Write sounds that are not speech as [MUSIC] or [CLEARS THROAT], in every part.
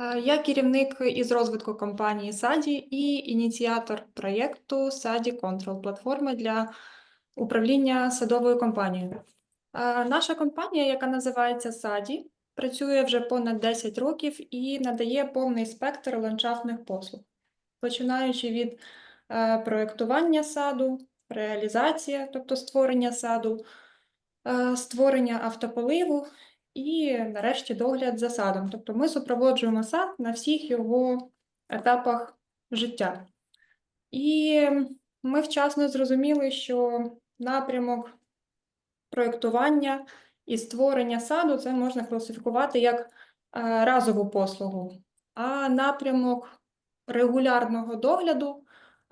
Е, Я керівник із розвитку компанії Саді і ініціатор проєкту Саді Control, платформи для управління садовою компанією. Е, Наша компанія, яка називається Саді, працює вже понад 10 років і надає повний спектр ландшафтних послуг, починаючи від е, проєктування саду, реалізація, тобто створення саду, створення автополиву і нарешті догляд за садом. Тобто ми супроводжуємо сад на всіх його етапах життя. І ми вчасно зрозуміли, що напрямок проєктування і створення саду це можна класифікувати як е, разову послугу, а напрямок регулярного догляду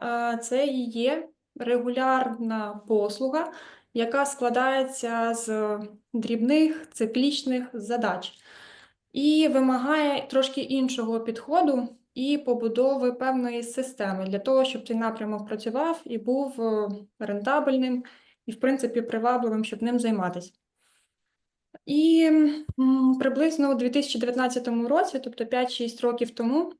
е, це і є регулярна послуга, яка складається з дрібних циклічних задач і вимагає трошки іншого підходу і побудови певної системи для того, щоб цей напрямок працював і був е, рентабельним і, в принципі, привабливим, щоб ним займатися. І приблизно у 2019 році, тобто 5-6 років тому,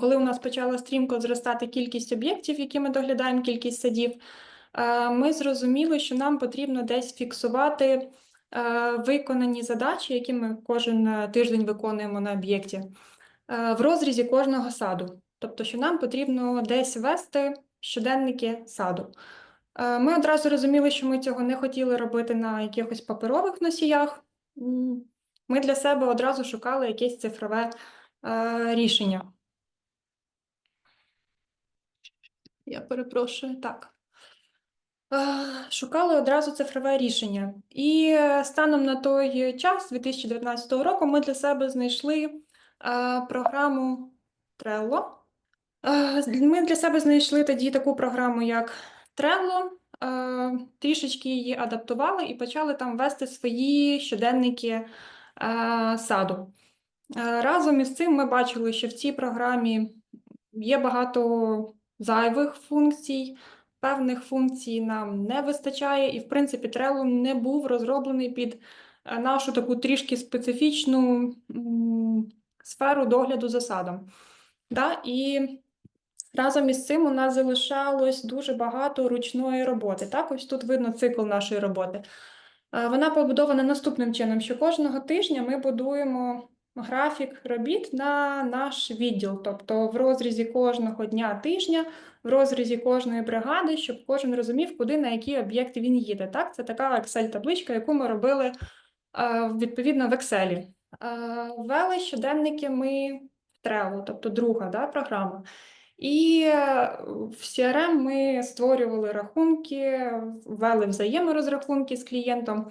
коли у нас почала стрімко зростати кількість об'єктів, які ми доглядаємо, кількість садів, ми зрозуміли, що нам потрібно десь фіксувати е, виконані задачі, які ми кожен е, тиждень виконуємо на об'єкті, е, в розрізі кожного саду. Тобто, що нам потрібно десь вести щоденники саду. Е, Ми одразу розуміли, що ми цього не хотіли робити на якихось паперових носіях. Ми для себе одразу шукали якесь цифрове е, рішення. Я перепрошую, так. Е, Шукали одразу цифрове рішення. І е, станом на той час, 2019 року, ми для себе знайшли е, програму Trello. Ми для себе знайшли тоді таку програму, як Trello, трішечки її адаптували і почали там вести свої щоденники саду. Разом із цим ми бачили, що в цій програмі є багато зайвих функцій, певних функцій нам не вистачає, і, в принципі, Trello не був розроблений під е, нашу таку трішки специфічну сферу догляду за садом. Да? І разом із цим у нас залишалось дуже багато ручної роботи. Так, ось тут видно цикл нашої роботи. Е, Вона побудована наступним чином, що кожного тижня ми будуємо графік робіт на наш відділ, тобто в розрізі кожного дня тижня, в розрізі кожної бригади, щоб кожен розумів, куди на які об'єкти він їде. Так, це така Excel-табличка, яку ми робили е, відповідно в Excel. Е, Вели щоденники ми в Trello, тобто друга да, програма. І е, в CRM ми створювали рахунки, ввели взаєморозрахунки з клієнтом.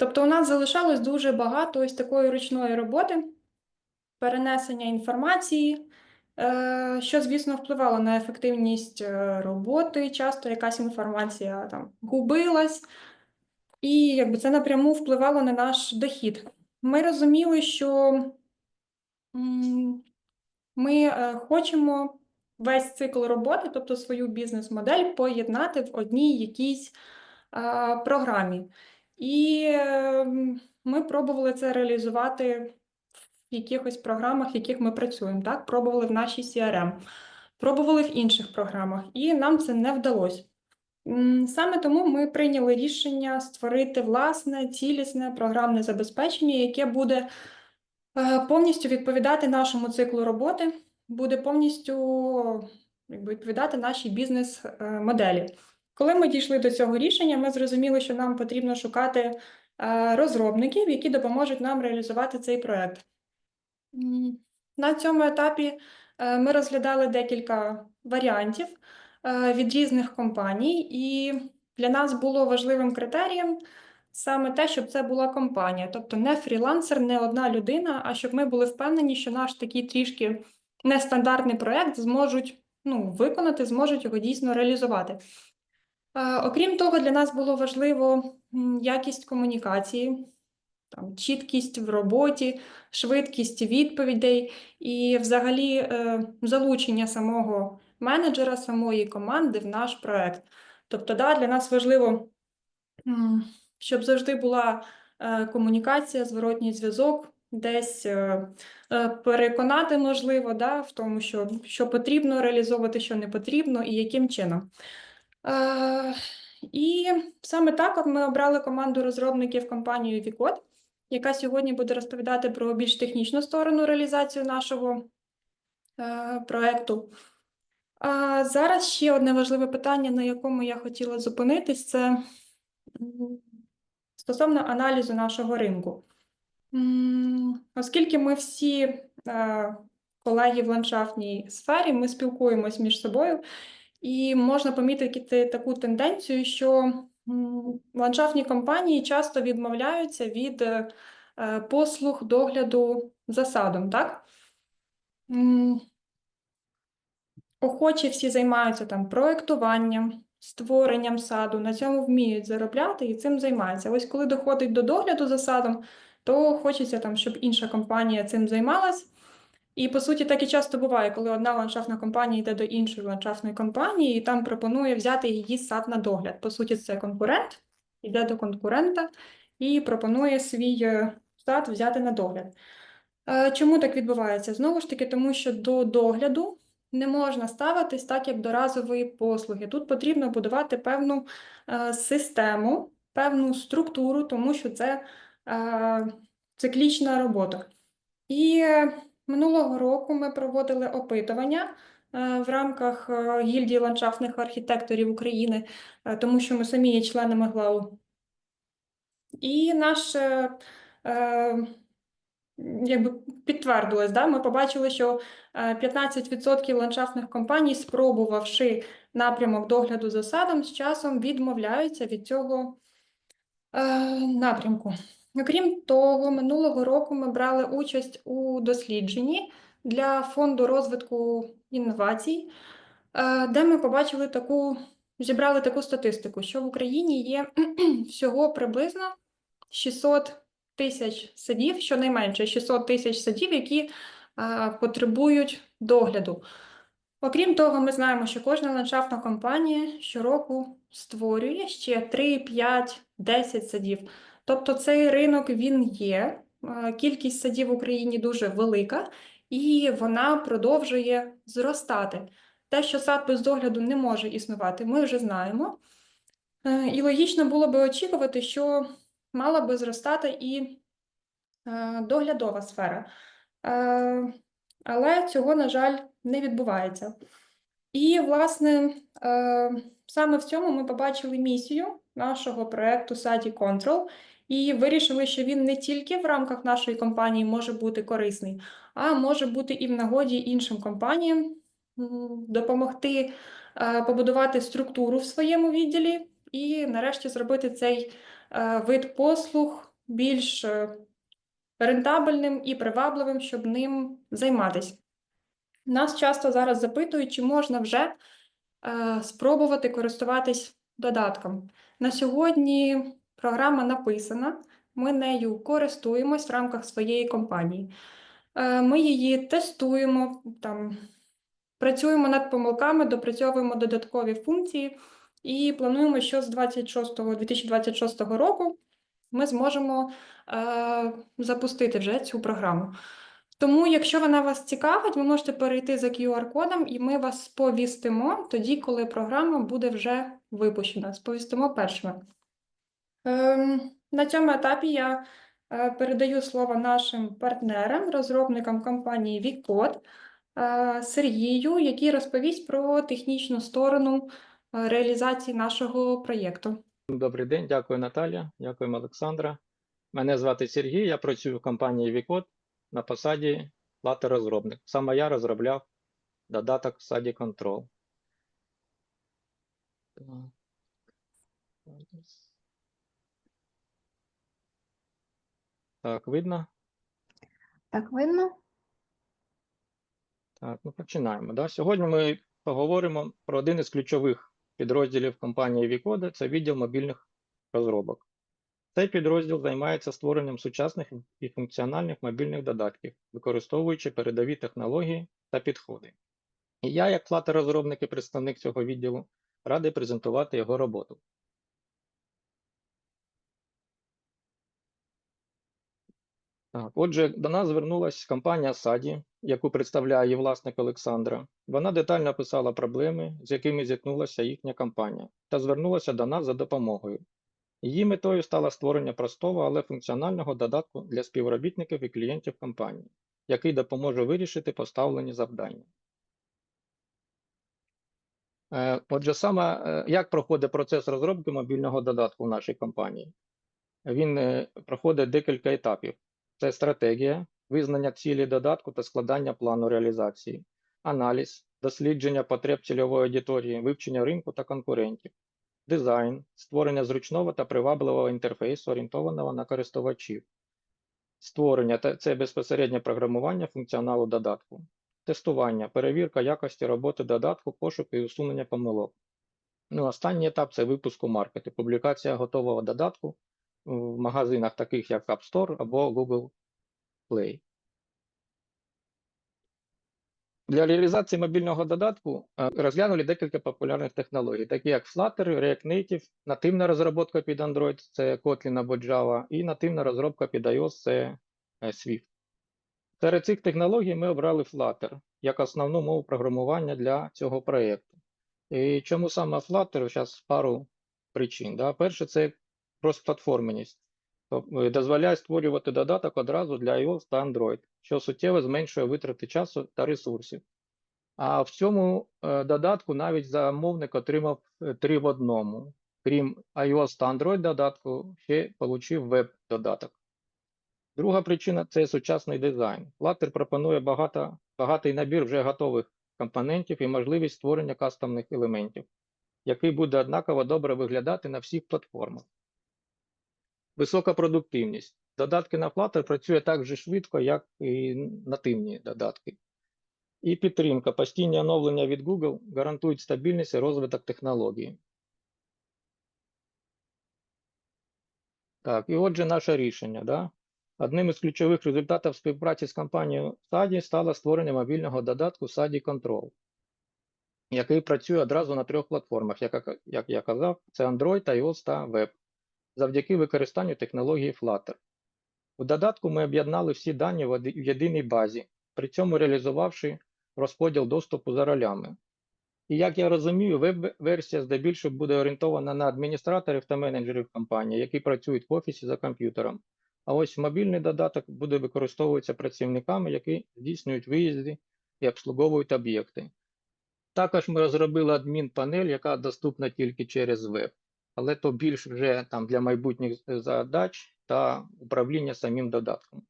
Тобто у нас залишалось дуже багато ось такої ручної роботи, перенесення інформації, е, що, звісно, впливало на ефективність е, роботи. Часто якась інформація там губилась, і якби це напряму впливало на наш дохід. Ми розуміли, що ми е, хочемо весь цикл роботи, тобто свою бізнес-модель, поєднати в одній якійсь програмі. І е, ми пробували це реалізувати в якихось програмах, в яких ми працюємо. Так? Пробували в нашій CRM, пробували в інших програмах, і нам це не вдалося. Саме тому ми прийняли рішення створити власне цілісне програмне забезпечення, яке буде е, повністю відповідати нашому циклу роботи, буде повністю якби, відповідати нашій бізнес-моделі. Коли ми дійшли до цього рішення, ми зрозуміли, що нам потрібно шукати е, розробників, які допоможуть нам реалізувати цей проект. На цьому етапі е, ми розглядали декілька варіантів е, від різних компаній, і для нас було важливим критерієм саме те, щоб це була компанія, тобто не фрілансер, не одна людина, а щоб ми були впевнені, що наш такий трішки нестандартний проект зможуть ну, виконати, зможуть його дійсно реалізувати. Е, Окрім того, для нас було важливо якість комунікації, там, чіткість в роботі, швидкість відповідей і взагалі е, залучення самого менеджера, самої команди в наш проект. Тобто, да, для нас важливо, щоб завжди була е, комунікація, зворотній зв'язок, десь переконати, можливо, да, в тому, що, що потрібно реалізовувати, що не потрібно, і яким чином. Е, і саме так ми обрали команду розробників компанію Вікод, яка сьогодні буде розповідати про більш технічну сторону реалізацію нашого е, проекту. Зараз ще одне важливе питання, на якому я хотіла зупинитись, це стосовно аналізу нашого ринку. Оскільки ми всі е, колеги в ландшафтній сфері, ми спілкуємось між собою, і можна помітити таку тенденцію, що ландшафтні компанії часто відмовляються від е, послуг догляду за садом, так? Охочі всі займаються там проектуванням, створенням саду, на цьому вміють заробляти і цим займаються. Ось коли доходить до догляду за садом, то хочеться там, щоб інша компанія цим займалась. І по суті, так і часто буває, коли одна ландшафтна компанія йде до іншої ландшафтної компанії і там пропонує взяти її сад на догляд. По суті, це конкурент, йде до конкурента і пропонує свій е, сад взяти на догляд. Е, Чому так відбувається? Знову ж таки, тому що до догляду не можна ставитись так, як до разової послуги. Тут потрібно будувати певну е, систему, певну структуру, тому що це циклічна робота. І минулого року ми проводили опитування е, в рамках е, гільдії ландшафтних архітекторів України, е, тому що ми самі є членами ГЛАУ. І наш е, е, якби підтвердилось, да? ми побачили, що е, 15% ландшафтних компаній, спробувавши напрямок догляду за садом, з часом відмовляються від цього напрямку. Окрім того, минулого року ми брали участь у дослідженні для фонду розвитку інновацій, е, де ми побачили таку, зібрали таку статистику, що в Україні є [CLEARS THROAT] всього приблизно 600 тисяч садів, щонайменше 600 тисяч садів, які е, потребують догляду. Окрім того, ми знаємо, що кожна ландшафтна компанія щороку створює ще 3, 5, 10 садів. Тобто цей ринок він є. е, Кількість садів в Україні дуже велика, і вона продовжує зростати. Те, що сад без догляду не може існувати, ми вже знаємо. Е, І логічно було би очікувати, що мала би зростати і е, доглядова сфера. Але цього, на жаль, не відбувається. І, власне, саме в цьому ми побачили місію нашого проекту Саді Control і вирішили, що він не тільки в рамках нашої компанії може бути корисний, а може бути і в нагоді іншим компаніям допомогти е, побудувати структуру в своєму відділі і, нарешті, зробити цей е, вид послуг більш е, рентабельним і привабливим, щоб ним займатися. Нас часто зараз запитують, чи можна вже спробувати користуватись додатком. На сьогодні програма написана, ми нею користуємось в рамках своєї компанії. Е, ми її тестуємо, там, працюємо над помилками, допрацьовуємо додаткові функції і плануємо, що з 26, 2026 року ми зможемо е, запустити вже цю програму. Тому, якщо вона вас цікавить, ви можете перейти за QR-кодом, і ми вас сповістимо тоді, коли програма буде вже випущена. Сповістимо першими. Ем, на цьому етапі я е, передаю слово нашим партнерам, розробникам компанії Вікод е, Сергію, який розповість про технічну сторону е, реалізації нашого проєкту. Добрий день, дякую Наталя, дякуємо Олександра. Мене звати Сергій, я працюю в компанії Вікод на посаді плати-розробник. Саме я розробляв додаток в саді Control. Так. Видно? Так видно? Так, ну починаємо. Да? Сьогодні ми поговоримо про один із ключових підрозділів компанії Вікода – це відділ мобільних розробок. Цей підрозділ займається створенням сучасних і функціональних мобільних додатків, використовуючи передові технології та підходи. І я, як плата-розробник і представник цього відділу, радий презентувати його роботу. Так, отже, до нас звернулася компанія Саді, яку представляє власник Олександра. Вона детально описала проблеми, з якими зіткнулася їхня компанія, та звернулася до нас за допомогою. Її метою стало створення простого, але функціонального додатку для співробітників і клієнтів компанії, який допоможе вирішити поставлені завдання. Е, Отже, саме е, як проходить процес розробки мобільного додатку в нашій компанії? Він е, проходить декілька етапів. Це стратегія, визнання цілі додатку та складання плану реалізації, аналіз, дослідження потреб цільової аудиторії, вивчення ринку та конкурентів, дизайн, створення зручного та привабливого інтерфейсу, орієнтованого на користувачів, створення та це безпосереднє програмування функціоналу додатку, тестування, перевірка якості роботи додатку, пошук і усунення помилок. Ну, останній етап це випуск у маркети, публікація готового додатку в магазинах, таких як App Store або Google Play. Для реалізації мобільного додатку е, розглянули декілька популярних технологій, такі як Flutter, React Native, нативна розробка під Android, це Kotlin або Java, і нативна розробка під iOS, це е, Swift. Серед цих технологій ми обрали Flutter як основну мову програмування для цього проєкту. І чому саме Flutter? Зараз пару причин. Да? Перше, це кросплатформеність. Тобто, е, дозволяє створювати додаток одразу для iOS та Android, що суттєво зменшує витрати часу та ресурсів. А в цьому е, додатку навіть замовник отримав е, три в одному. Крім iOS та Android додатку, ще отримав веб-додаток. Друга причина це сучасний дизайн. Flutter пропонує багато, багатий набір вже готових компонентів і можливість створення кастомних елементів, який буде однаково добре виглядати на всіх платформах. Висока продуктивність. Додатки на Flutter працює так же швидко, як і нативні додатки. І підтримка. Постійні оновлення від Google гарантують стабільність і розвиток технології. Так, і отже, наше рішення. Да? Одним із ключових результатів співпраці з компанією SADI стало створення мобільного додатку SADI Control, який працює одразу на трьох платформах, як, я- казав, це Android, iOS та Web завдяки використанню технології Flutter. У додатку ми об'єднали всі дані в єдиній базі, при цьому реалізувавши розподіл доступу за ролями. І як я розумію, веб-версія здебільшого буде орієнтована на адміністраторів та менеджерів компанії, які працюють в офісі за комп'ютером. А ось мобільний додаток буде використовуватися працівниками, які здійснюють виїзди і обслуговують об'єкти. Також ми розробили адмінпанель, яка доступна тільки через веб але то більш вже там для майбутніх задач та управління самим додатком.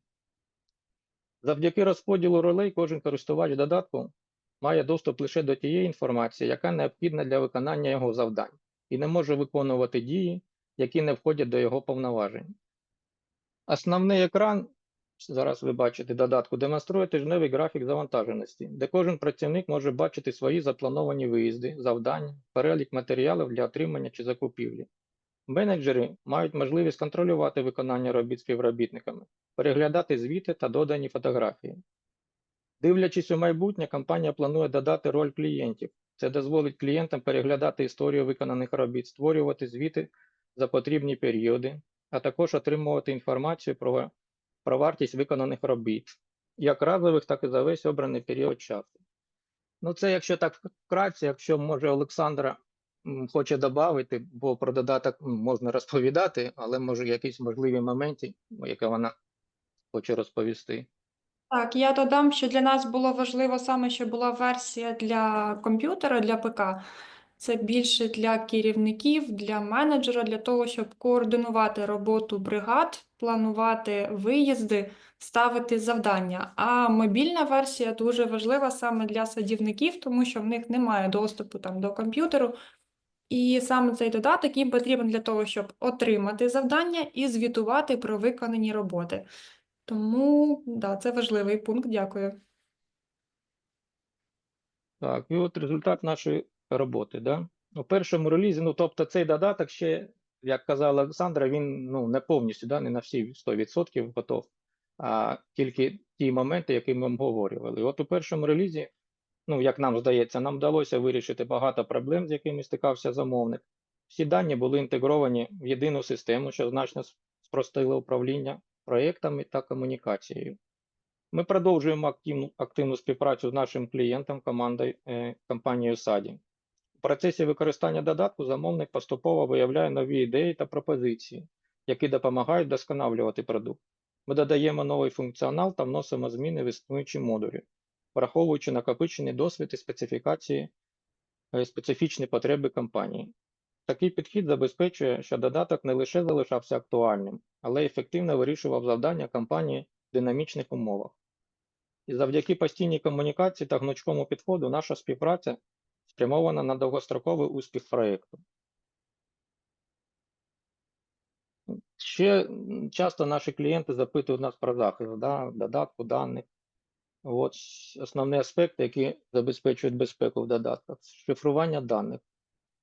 Завдяки розподілу ролей кожен користувач додатку має доступ лише до тієї інформації, яка необхідна для виконання його завдань, і не може виконувати дії, які не входять до його повноважень. Основний екран, зараз ви бачите додатку, демонструє тижневий графік завантаженості, де кожен працівник може бачити свої заплановані виїзди, завдання, перелік матеріалів для отримання чи закупівлі. Менеджери мають можливість контролювати виконання робіт співробітниками, переглядати звіти та додані фотографії. Дивлячись у майбутнє, компанія планує додати роль клієнтів. Це дозволить клієнтам переглядати історію виконаних робіт, створювати звіти за потрібні періоди, а також отримувати інформацію про, про вартість виконаних робіт, як разових, так і за весь обраний період часу. Ну, це якщо так вкратце, якщо може Олександра хоче додати, бо про додаток можна розповідати, але може якісь можливі моменти, які вона хоче розповісти. Так, я додам, що для нас було важливо саме, що була версія для комп'ютера, для ПК. Це більше для керівників, для менеджера, для того, щоб координувати роботу бригад, планувати виїзди, ставити завдання. А мобільна версія дуже важлива саме для садівників, тому що в них немає доступу там до комп'ютеру. І саме цей додаток їм потрібен для того, щоб отримати завдання і звітувати про виконані роботи. Тому, да, це важливий пункт. Дякую. Так, і от результат нашої роботи. Да? У першому релізі, ну тобто цей додаток ще, як казала Олександра, він ну, не повністю, да, не на всі 100% готов, а тільки ті моменти, які ми обговорювали. От у першому релізі, ну як нам здається, нам вдалося вирішити багато проблем, з якими стикався замовник. Всі дані були інтегровані в єдину систему, що значно спростило управління проєктами та комунікацією. Ми продовжуємо активну, активну співпрацю з нашим клієнтом, командою е, компанією SADI. У процесі використання додатку замовник поступово виявляє нові ідеї та пропозиції, які допомагають вдосконалювати продукт. Ми додаємо новий функціонал та вносимо зміни в існуючі модулі, враховуючи накопичений досвід і специфікації, е, специфічні потреби компанії. Такий підхід забезпечує, що додаток не лише залишався актуальним, але й ефективно вирішував завдання компанії в динамічних умовах. І завдяки постійній комунікації та гнучкому підходу наша співпраця спрямована на довгостроковий успіх проєкту. Ще часто наші клієнти запитують нас про захист да, додатку даних. От основні аспекти, які забезпечують безпеку в додатках. Шифрування даних.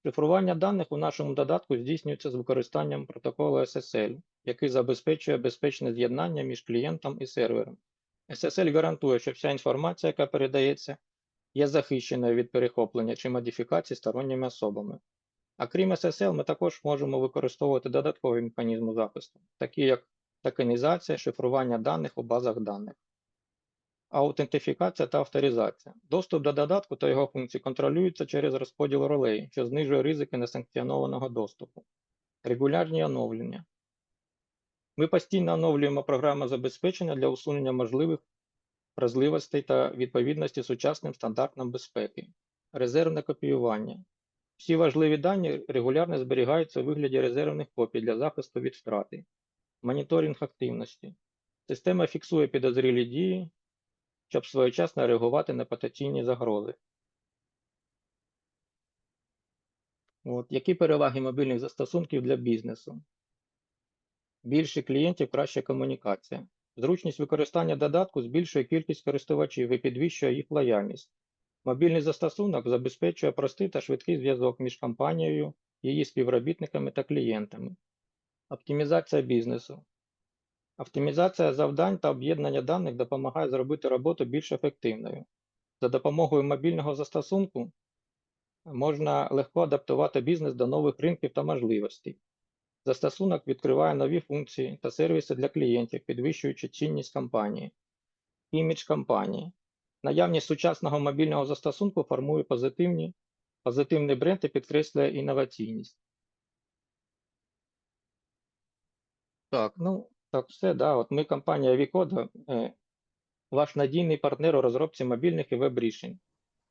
Шифрування даних у нашому додатку здійснюється з використанням протоколу SSL, який забезпечує безпечне з'єднання між клієнтом і сервером. SSL гарантує, що вся інформація, яка передається, є захищеною від перехоплення чи модифікацій сторонніми особами. А крім SSL, ми також можемо використовувати додаткові механізми захисту, такі як токенізація, шифрування даних у базах даних, аутентифікація та авторизація. Доступ до додатку та його функцій контролюється через розподіл ролей, що знижує ризики несанкціонованого доступу, регулярні оновлення. Ми постійно оновлюємо програми забезпечення для усунення можливих вразливостей та відповідності сучасним стандартам безпеки, резервне копіювання. Всі важливі дані регулярно зберігаються у вигляді резервних копій для захисту від втрати, моніторинг активності. Система фіксує підозрілі дії, щоб своєчасно реагувати на потенційні загрози. От, які переваги мобільних застосунків для бізнесу? Більше клієнтів, краща комунікація. Зручність використання додатку збільшує кількість користувачів і підвищує їх лояльність. Мобільний застосунок забезпечує простий та швидкий зв'язок між компанією, її співробітниками та клієнтами. Оптимізація бізнесу. Оптимізація завдань та об'єднання даних допомагає зробити роботу більш ефективною. За допомогою мобільного застосунку можна легко адаптувати бізнес до нових ринків та можливостей. Застосунок відкриває нові функції та сервіси для клієнтів, підвищуючи цінність компанії. Імідж компанії. Наявність сучасного мобільного застосунку формує позитивні, позитивний бренд і підкреслює інноваційність. Так, ну, так, все, да. От ми, компанія Вікода, е, ваш надійний партнер у розробці мобільних і веб-рішень.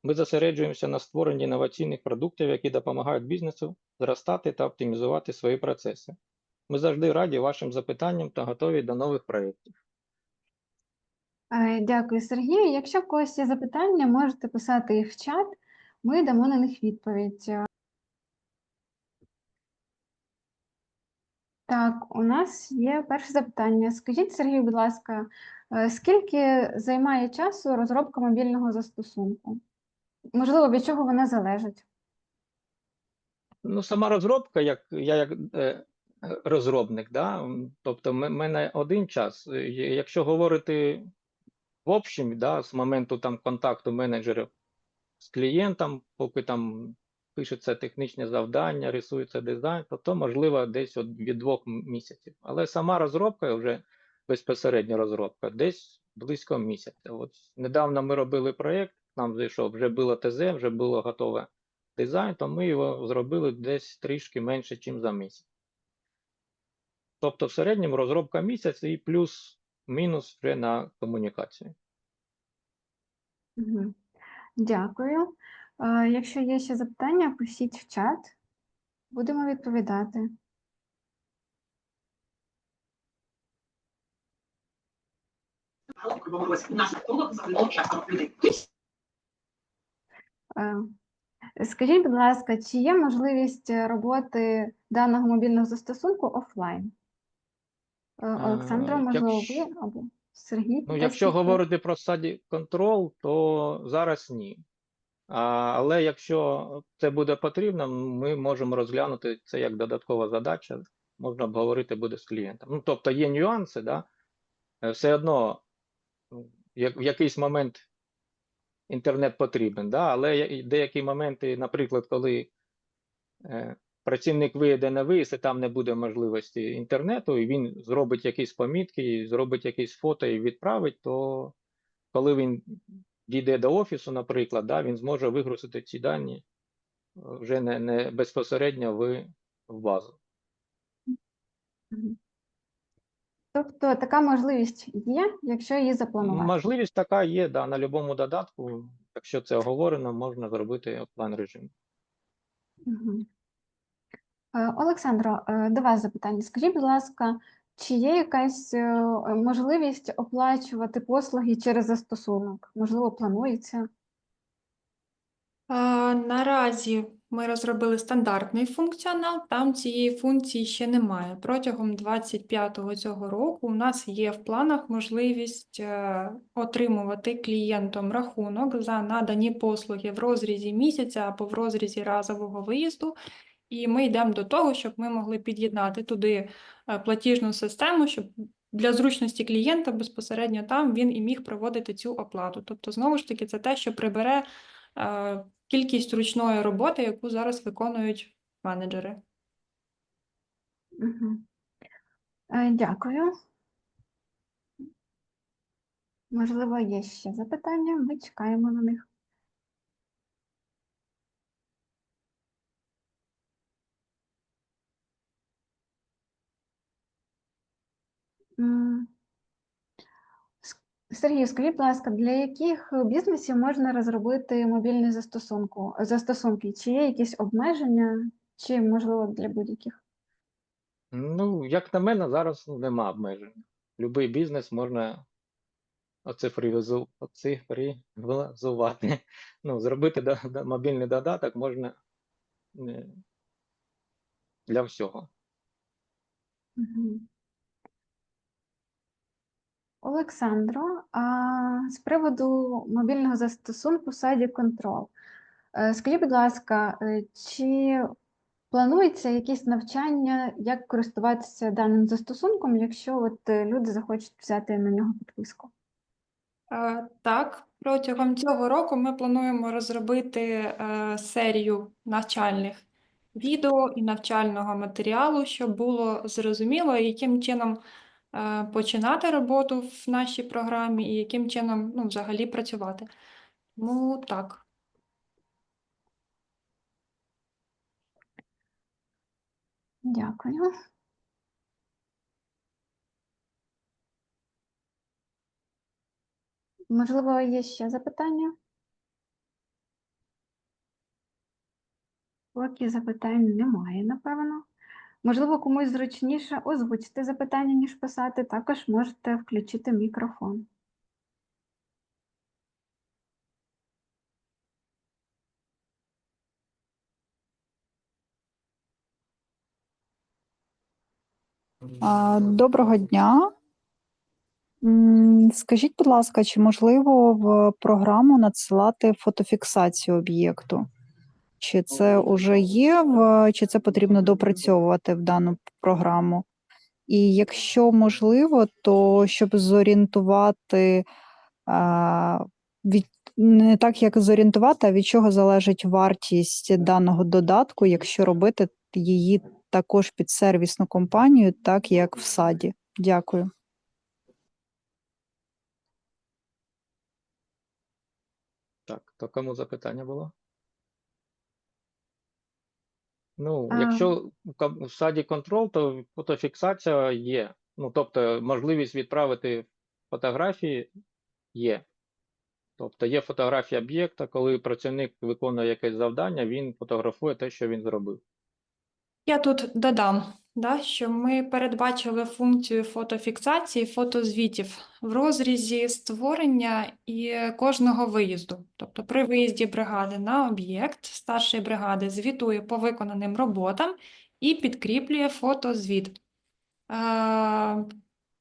Ми зосереджуємося на створенні інноваційних продуктів, які допомагають бізнесу зростати та оптимізувати свої процеси. Ми завжди раді вашим запитанням та готові до нових проєктів. Е, Дякую, Сергію. Якщо в когось є запитання, можете писати їх в чат, ми дамо на них відповідь. Так, у нас є перше запитання. Скажіть, Сергію, будь ласка, е, скільки займає часу розробка мобільного застосунку? Можливо, від чого вона залежить? Ну, сама розробка, як я як е, розробник, да, тобто в мене один час. Е, Якщо говорити в общем, да, з моменту там контакту менеджера з клієнтом, поки там пишеться технічне завдання, рисується дизайн, то, то можливо десь от від двох місяців. Але сама розробка, вже безпосередня розробка, десь близько місяця. От недавно ми робили проєкт, нам зайшов, вже було ТЗ, вже було готове дизайн, то ми його зробили десь трішки менше, ніж за місяць. Тобто в середньому розробка місяць і плюс-мінус вже на комунікацію. Дякую. Якщо є ще запитання, пишіть в чат. Будемо відповідати. Наш автолог загалом людей. Е, Скажіть, будь ласка, чи є можливість е, роботи даного мобільного застосунку офлайн? Е, Олександра, можливо, якщо- ви або Сергій? Ну, якщо говорити про стадії контрол, то зараз ні. А, але якщо це буде потрібно, ми можемо розглянути це як додаткова задача, можна обговорити буде з клієнтом. Ну, тобто є нюанси, да? Все одно як, в якийсь момент інтернет потрібен, да? але деякі моменти, наприклад, коли е, працівник виїде на виїзд, і там не буде можливості інтернету, і він зробить якісь помітки, зробить якісь фото і відправить, то коли він дійде до офісу, наприклад, да, він зможе вигрузити ці дані е, вже не, не безпосередньо в, в базу. Тобто така можливість є, якщо її запланувати. Можливість така є, да, на будь-якому додатку. Якщо це оговорено, можна зробити офлайн режим. Е, Олександро, е, до вас запитання. Скажіть, будь ласка, чи є якась е, можливість оплачувати послуги через застосунок? Можливо, планується? Наразі ми розробили стандартний функціонал, там цієї функції ще немає. Протягом 25-го цього року у нас є в планах можливість е, отримувати клієнтом рахунок за надані послуги в розрізі місяця або в розрізі разового виїзду. І ми йдемо до того, щоб ми могли під'єднати туди е, платіжну систему, щоб для зручності клієнта безпосередньо там він і міг проводити цю оплату. Тобто, знову ж таки, це те, що прибере е, кількість ручної роботи, яку зараз виконують менеджери. Е, Дякую. Можливо, є ще запитання, ми чекаємо на них. М. Сергій, скажіть, будь ласка, для яких бізнесів можна розробити мобільні застосунку, застосунки? Чи є якісь обмеження, чи можливо для будь-яких? Ну, як на мене, зараз нема обмежень. Любий бізнес можна оцифровізувати. [LAUGHS] Ну, зробити мобільний додаток можна е, для всього. Мгм. Олександро, з приводу мобільного застосунку Саді Control. Е, Скажіть, будь ласка, е, чи планується якісь навчання, як користуватися даним застосунком, якщо от е, люди захочуть взяти на нього підписку? Так, протягом цього року ми плануємо розробити серію навчальних відео і навчального матеріалу, щоб було зрозуміло, яким чином починати роботу в нашій програмі і яким чином ну, взагалі працювати. Ну, так. Дякую. Можливо, є ще запитання? Поки запитань немає, напевно. Можливо, комусь зручніше озвучити запитання, ніж писати. Також можете включити мікрофон. Доброго дня. Скажіть, будь ласка, чи можливо в програму надсилати фотофіксацію об'єкту? Чи це вже є, в, чи це потрібно допрацьовувати в дану програму? І якщо можливо, то щоб зорієнтувати а, від, не так, як зорієнтувати, а від чого залежить вартість даного додатку, якщо робити її також під сервісну компанію, так як в саді. Дякую. Так, то кому запитання було? Ну, А. якщо в саді контрол, то фотофіксація є. Ну, тобто можливість відправити фотографії є. Тобто є фотографія об'єкта, коли працівник виконує якесь завдання, він фотографує те, що він зробив. Я тут додам, да, що ми передбачили функцію фотофіксації, фотозвітів в розрізі створення і кожного виїзду. Тобто при виїзді бригади на об'єкт старший бригади звітує по виконаним роботам і підкріплює фотозвіт. Е,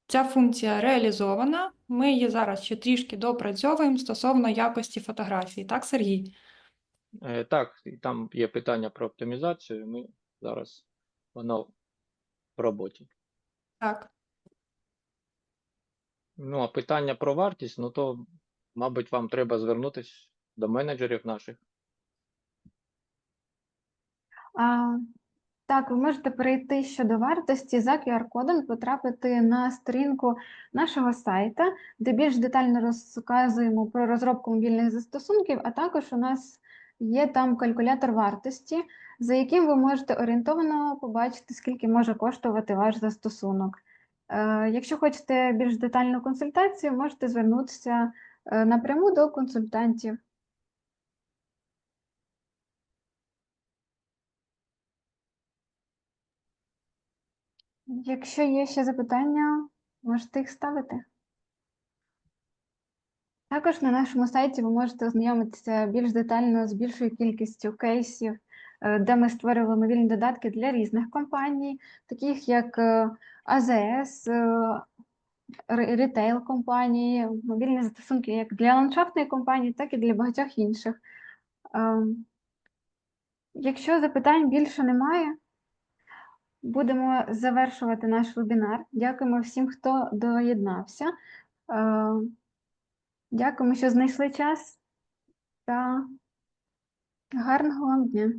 Ця функція реалізована. Ми її зараз ще трішки допрацьовуємо стосовно якості фотографії. Так, Сергій? Е, Так, там є питання про оптимізацію. Ми зараз воно в роботі. Так. Ну, а питання про вартість, ну то, мабуть, вам треба звернутися до менеджерів наших. А, Так, ви можете перейти щодо вартості за QR-кодом, потрапити на сторінку нашого сайта, де більш детально розказуємо про розробку мобільних застосунків, а також у нас є там калькулятор вартості, за яким ви можете орієнтовано побачити, скільки може коштувати ваш застосунок. Е, Якщо хочете більш детальну консультацію, можете звернутися е, напряму до консультантів. Якщо є ще запитання, можете їх ставити. Також на нашому сайті ви можете ознайомитися більш детально з більшою кількістю кейсів, де ми створювали мобільні додатки для різних компаній, таких як е, АЗС, е, рітейл компанії, мобільні застосунки як для ландшафтної компанії, так і для багатьох інших. Якщо запитань більше немає, будемо завершувати наш вебінар. Дякуємо всім, хто доєднався. Е, Дякуємо, що знайшли час та гарного вам дня.